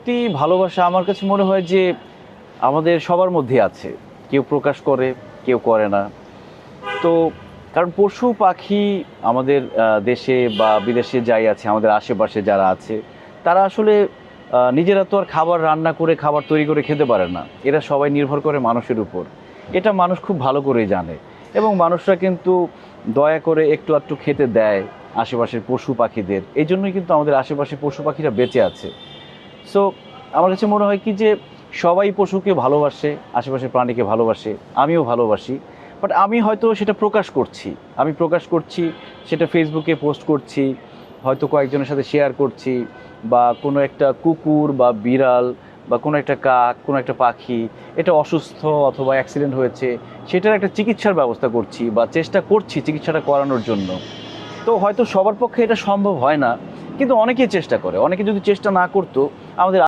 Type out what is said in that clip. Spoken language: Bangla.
একটি ভালোবাসা আমার কাছে মনে হয় যে আমাদের সবার মধ্যে আছে। কেউ প্রকাশ করে, কেউ করে না। তো কারণ পশু, পাখি আমাদের দেশে বা বিদেশে যাই আছে, আমাদের আশেপাশে যারা আছে, তারা আসলে নিজেরা তো আর খাবার রান্না করে, খাবার তৈরি করে খেতে পারে না। এরা সবাই নির্ভর করে মানুষের উপর। এটা মানুষ খুব ভালো করেই জানে। এবং মানুষরা কিন্তু দয়া করে একটু একটু খেতে দেয় আশেপাশের পশু পাখিদের। এই জন্যই কিন্তু আমাদের আশেপাশে পশু পাখিরা বেঁচে আছে। সো আমার কাছে মনে হয় কি যে সবাই পশুকে ভালোবাসে, আশেপাশের প্রাণীকে ভালোবাসে, আমিও ভালোবাসি। বাট আমি হয়তো সেটা প্রকাশ করছি। আমি প্রকাশ করছি, সেটা ফেসবুকে পোস্ট করছি, হয়তো কয়েকজনের সাথে শেয়ার করছি, বা কোনো একটা কুকুর বা বিড়াল বা কোনো একটা কাক, কোনো একটা পাখি, এটা অসুস্থ অথবা অ্যাক্সিডেন্ট হয়েছে, সেটার একটা চিকিৎসার ব্যবস্থা করছি বা চেষ্টা করছি চিকিৎসাটা করানোর জন্য। তো হয়তো সবার পক্ষে এটা সম্ভব হয় না। কিন্তু অনেকেই চেষ্টা করে অনেকে যদি চেষ্টা না করতো আমাদের